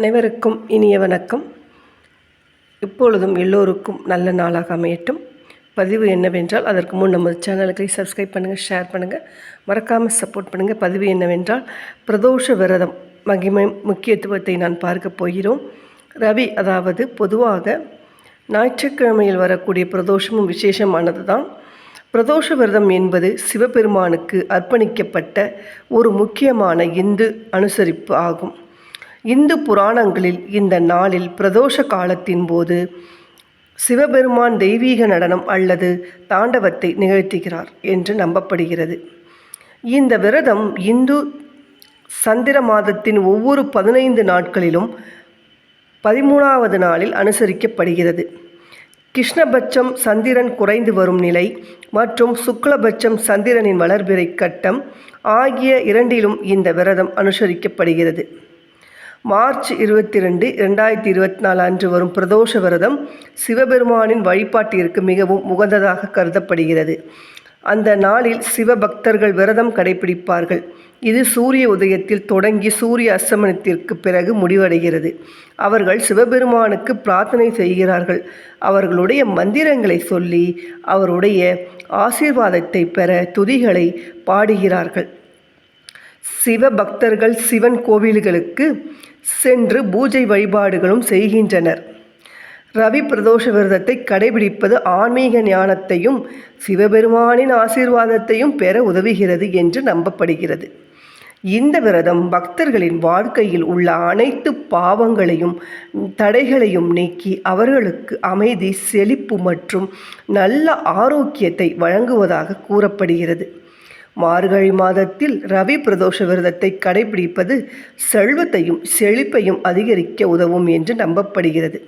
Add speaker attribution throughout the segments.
Speaker 1: அனைவருக்கும் இனிய வணக்கம். இப்பொழுதும் எல்லோருக்கும் நல்ல நாளாக அமையட்டும். பதிவு என்னவென்றால் அதற்கு முன் நமது சேனலுக்கு சப்ஸ்கிரைப் பண்ணுங்கள் ஷேர் பண்ணுங்கள் மறக்காமல் சப்போர்ட் பண்ணுங்கள் பதிவு என்னவென்றால் பிரதோஷ விரதம் மகிமை முக்கியத்துவத்தை நான் பார்க்க போகிறோம். ரவி அதாவது பொதுவாக ஞாயிற்றுக்கிழமையில் வரக்கூடிய பிரதோஷமும் விசேஷமானது தான் பிரதோஷ விரதம் என்பது சிவபெருமானுக்கு அர்ப்பணிக்கப்பட்ட ஒரு முக்கியமான இந்து அனுசரிப்பு ஆகும். இந்து புராணங்களில் இந்த நாளில் பிரதோஷ காலத்தின் போது சிவபெருமான் தெய்வீக நடனம் அல்லது தாண்டவத்தை நிகழ்த்துகிறார் என்று நம்பப்படுகிறது. இந்த விரதம் இந்து சந்திர மாதத்தின் ஒவ்வொரு பதினைந்து நாட்களிலும் பதிமூணாவது நாளில் அனுசரிக்கப்படுகிறது. கிருஷ்ணபட்சம் சந்திரன் குறைந்து வரும் நிலை மற்றும் சுக்லபட்சம் சந்திரனின் வளர்பிறை கட்டம் ஆகிய இரண்டிலும் இந்த விரதம் அனுசரிக்கப்படுகிறது. மார்ச் இருபத்தி ரெண்டு ரெண்டாயிரத்தி இருபத்தி நாலு அன்று வரும் பிரதோஷ விரதம் சிவபெருமானின் வழிபாட்டிற்கு மிகவும் உகந்ததாக கருதப்படுகிறது. அந்த நாளில் சிவபக்தர்கள் விரதம் கடைபிடிப்பார்கள். இது சூரிய உதயத்தில் தொடங்கி சூரிய அஸ்தமனத்திற்கு பிறகு முடிவடைகிறது. அவர்கள் சிவபெருமானுக்கு பிரார்த்தனை செய்கிறார்கள். அவர்களுடைய மந்திரங்களை சொல்லி அவருடைய ஆசீர்வாதத்தை பெற துதிகளை பாடுகிறார்கள். சிவ பக்தர்கள் சிவன் கோவில்களுக்கு சென்று பூஜை வழிபாடுகளும் செய்கின்றனர். ரவி பிரதோஷ விரதத்தை கடைபிடிப்பது ஆன்மீக ஞானத்தையும் சிவபெருமானின் ஆசீர்வாதத்தையும் பெற உதவுகிறது என்று நம்பப்படுகிறது. இந்த விரதம் பக்தர்களின் வாழ்க்கையில் உள்ள அனைத்து பாவங்களையும் தடைகளையும் நீக்கி அவர்களுக்கு அமைதி செழிப்பு மற்றும் நல்ல ஆரோக்கியத்தை வழங்குவதாக கூறப்படுகிறது. மார்கழி மாதத்தில் ரவி பிரதோஷ விரதத்தை கடைபிடிப்பது செல்வத்தையும் செழிப்பையும் அதிகரிக்க உதவும் என்று நம்பப்படுகிறது.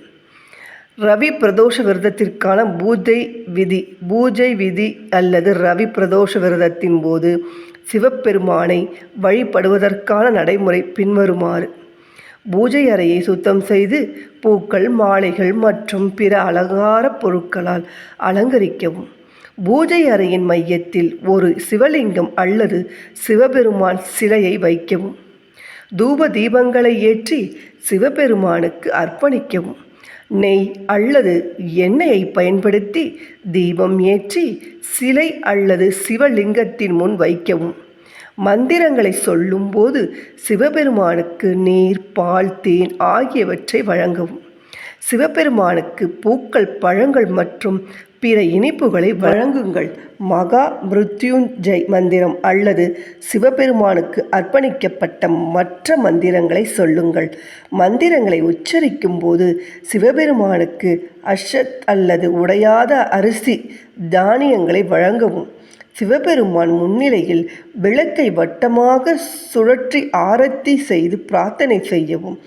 Speaker 1: ரவி பிரதோஷ விரதத்திற்கான பூஜை விதி பூஜை விதி அல்லது ரவி பிரதோஷ விரதத்தின் போது சிவபெருமானை வழிபடுவதற்கான நடைமுறை பின்வருமாறு. பூஜை அறையை சுத்தம் செய்து பூக்கள் மாலைகள் மற்றும் பிற அலங்கார பொருட்களால் அலங்கரிக்கவும். பூஜை அறையின் மையத்தில் ஒரு சிவலிங்கம் அல்லது சிவபெருமான் சிலையை வைக்கவும். தூப தீபங்களை ஏற்றி சிவபெருமானுக்கு அர்ப்பணிக்கவும். நெய் அல்லது எண்ணெயை பயன்படுத்தி தீபம் ஏற்றி சிலை அல்லது சிவலிங்கத்தின் முன் வைக்கவும். மந்திரங்களை சொல்லும்போது சிவபெருமானுக்கு நீர் பால் தேன் ஆகியவற்றை வழங்கவும். சிவபெருமானுக்கு பூக்கள் பழங்கள் மற்றும் பிற இனிப்புகளை வழங்குங்கள். மகா மிருத்யுஞ்சய் மந்திரம் அல்லது சிவபெருமானுக்கு அர்ப்பணிக்கப்பட்ட மற்ற மந்திரங்களை சொல்லுங்கள். மந்திரங்களை உச்சரிக்கும் போது சிவபெருமானுக்கு அஷத் அல்லது உடையாத அரிசி தானியங்களை வழங்கவும். சிவபெருமான் முன்னிலையில் விளக்கை வட்டமாக சுழற்றி ஆரத்தி செய்து பிரார்த்தனை செய்யவும்.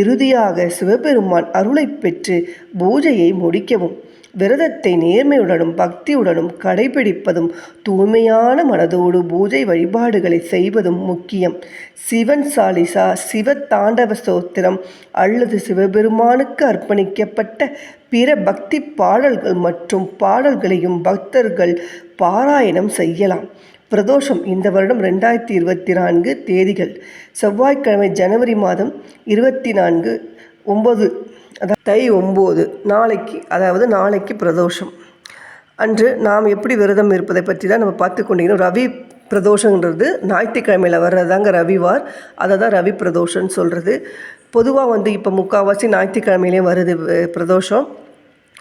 Speaker 1: இறுதியாக சிவபெருமான் அருளை பெற்று பூஜையை முடிக்கவும். விரதத்தை நேர்மையுடனும் பக்தியுடனும் கடைபிடிப்பதும் தூய்மையான மனதோடு பூஜை வழிபாடுகளை செய்வதும் முக்கியம். சிவன் சாலிசா சிவ தாண்டவ சோத்திரம் அல்லது சிவபெருமானுக்கு அர்ப்பணிக்கப்பட்ட பிற பக்தி பாடல்கள் மற்றும் பாடல்களையும் பக்தர்கள் பாராயணம் செய்யலாம். பிரதோஷம் இந்த வருடம் ரெண்டாயிரத்தி இருபத்தி நான்கு தேதிகள். செவ்வாய்க்கிழமை ஜனவரி மாதம் இருபத்தி நான்கு ஒம்பது அதாவது தை ஒம்பது நாளைக்கு அதாவது நாளைக்கு பிரதோஷம். அன்று நாம் எப்படி விரதம் இருப்பதை பற்றி தான் நம்ம பார்த்து கொண்டிருக்கிறோம். ரவி பிரதோஷங்கிறது ஞாயிற்றுக்கிழமையில் வர்றதாங்க ரவிவார். அதை தான் ரவி பிரதோஷம்னு சொல்கிறது பொதுவாக வந்து இப்போ முக்கால்வாசி ஞாயிற்றுக்கிழமையிலே வருது பிரதோஷம்.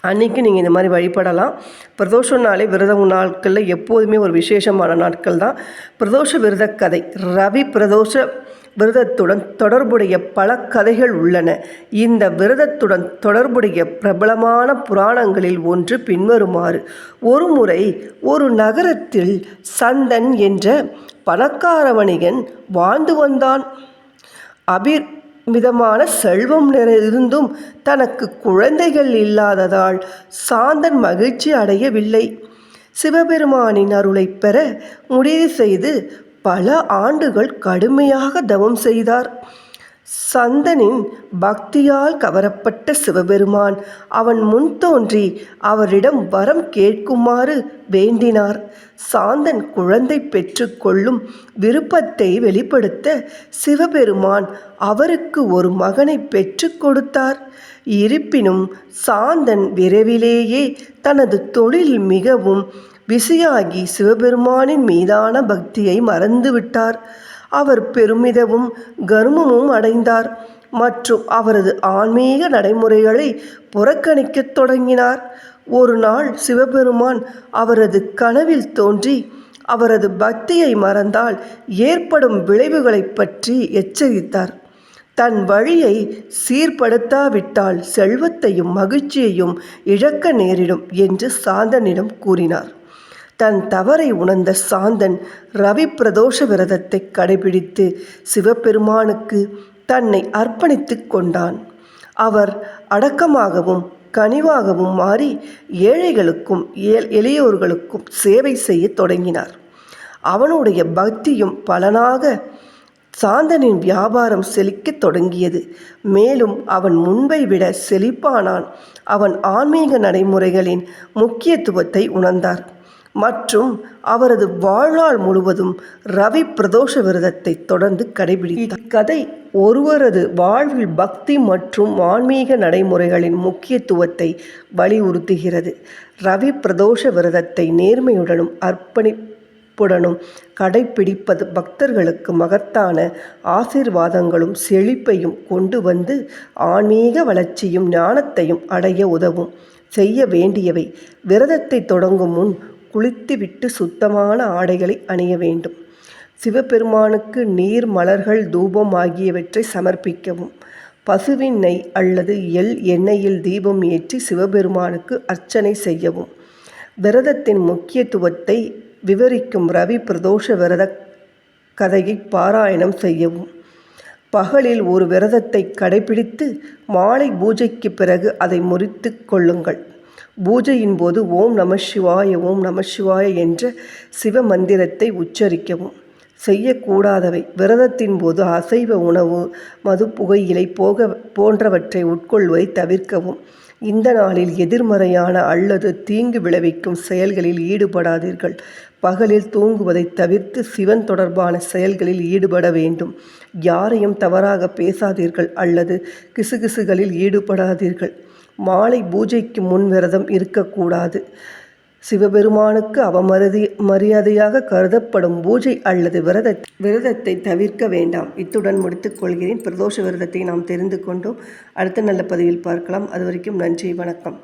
Speaker 1: அன்றைக்கி நீங்கள் இந்த மாதிரி வழிபடலாம். பிரதோஷம்னாலே விரதம் நாட்களில் எப்போதுமே ஒரு விசேஷமான நாட்கள் தான். பிரதோஷ விரத கதை ரவி பிரதோஷ விரதத்துடன் தொடர்புடைய பல கதைகள் உள்ளன. இந்த விரதத்துடன் தொடர்புடைய பிரபலமான புராணங்களில் ஒன்று பின்வருமாறு. ஒரு முறை ஒரு நகரத்தில் சந்தன் என்ற பணக்கார வணிகன் வாழ்ந்து வந்தான். அபிர் மிதமான செல்வம் இருந்தும் தனக்கு குழந்தைகள் இல்லாததால் சாந்தன் மகிழ்ச்சி அடையவில்லை. சிவபெருமானின் அருளை பெற முடிவு செய்து பல ஆண்டுகள் கடுமையாக தவம் செய்தார். சந்தனின் பக்தியால் கவரப்பட்ட சிவபெருமான் அவன் முன் தோன்றி அவரிடம் வரம் கேட்குமாறு வேண்டினார். சாந்தன் குழந்தை பெற்றுக்கொள்ளும் விருப்பத்தை வெளிப்படுத்த சிவபெருமான் அவருக்கு ஒரு மகனை பெற்றுக் கொடுத்தார். இருப்பினும் சாந்தன் விரைவிலேயே தனது தொழில் மிகவும் பிஸியாகி சிவபெருமானின் மீதான பக்தியை மறந்துவிட்டார். அவர் பெருமிதமும் கர்மமும் அடைந்தார். மற்றும் அவரது ஆன்மீக நடைமுறைகளை புறக்கணிக்கத் தொடங்கினார். ஒரு நாள் சிவபெருமான் அவரது கனவில் தோன்றி அவரது பக்தியை மறந்தால் ஏற்படும் விளைவுகளைப் பற்றி எச்சரித்தார். தன் வழியை சீர்படுத்தாவிட்டால் செல்வத்தையும் மகிழ்ச்சியையும் இழக்க நேரிடும் என்று சாந்தனிடம் கூறினார். தன் தவறை உணர்ந்த சாந்தன் ரவி பிரதோஷ விரதத்தை கடைபிடித்து சிவபெருமானுக்கு தன்னை அர்ப்பணித்து கொண்டான். அவர் அடக்கமாகவும் கனிவாகவும் மாறி ஏழைகளுக்கும் எளியோர்களுக்கும் சேவை செய்ய தொடங்கினார். அவனுடைய பக்தியும் பலனாக சாந்தனின் வியாபாரம் செழிக்கத் தொடங்கியது. மேலும் அவன் முன்பை விட செழிப்பானான். அவன் ஆன்மீக நடைமுறைகளின் முக்கியத்துவத்தை உணர்ந்தார். மற்றும் அவரது வாழ்நாள் முழுவதும் ரவி பிரதோஷ விரதத்தை தொடர்ந்து கடைபிடித்தார். கதை ஒருவரது வாழ்வில் பக்தி மற்றும் ஆன்மீக நடைமுறைகளின் முக்கியத்துவத்தை வலியுறுத்துகிறது. ரவி பிரதோஷ விரதத்தை நேர்மையுடனும் அர்ப்பணிப்புடனும் கடைபிடிப்பது பக்தர்களுக்கு மகத்தான ஆசீர்வாதங்களும் செழிப்பையும் கொண்டு வந்து ஆன்மீக வளர்ச்சியும் ஞானத்தையும் அடைய உதவும். செய்ய வேண்டியவை விரதத்தை தொடங்கும் முன் குளித்துவிட்டு சுத்தமான ஆடைகளை அணிய வேண்டும். சிவபெருமானுக்கு நீர் மலர்கள் தூபம் ஆகியவற்றை சமர்ப்பிக்கவும். பசுவின் நெய் அல்லது எள் எண்ணெயில் தீபம் ஏற்றி சிவபெருமானுக்கு அர்ச்சனை செய்யவும். விரதத்தின் முக்கியத்துவத்தை விவரிக்கும் ரவி பிரதோஷ விரத கதையை பாராயணம் செய்யவும். பகலில் ஒரு விரதத்தை கடைபிடித்து மாலை பூஜைக்கு பிறகு அதை முறித்து கொள்ளுங்கள். பூஜையின் போது ஓம் நம சிவாய ஓம் நம சிவாய என்ற சிவ மந்திரத்தை உச்சரிக்கவும். செய்யக்கூடாதவை. விரதத்தின் போது அசைவ உணவு மது புகையிலை போக போன்றவற்றை உட்கொள்வதை தவிர்க்கவும். இந்த நாளில் எதிர்மறையான அல்லது தீங்கு விளைவிக்கும் செயல்களில் ஈடுபடாதீர்கள். பகலில் தூங்குவதை தவிர்த்து சிவன் தொடர்பான செயல்களில் ஈடுபட வேண்டும். யாரையும் தவறாக பேசாதீர்கள் அல்லது கிசுகிசுகளில் ஈடுபடாதீர்கள். மாலை பூஜைக்கு முன் விரதம் இருக்கக்கூடாது. சிவபெருமானுக்கு அவமரிதி மரியாதையாக கருதப்படும் பூஜை அல்லது விரத விரதத்தை தவிர்க்க வேண்டாம். இத்துடன் முடித்துக்கொள்கிறேன் பிரதோஷ விரதத்தை நாம் தெரிந்து கொண்டோம். அடுத்த நல்ல பதிவில் பார்க்கலாம். அது வரைக்கும் நன்றி வணக்கம்.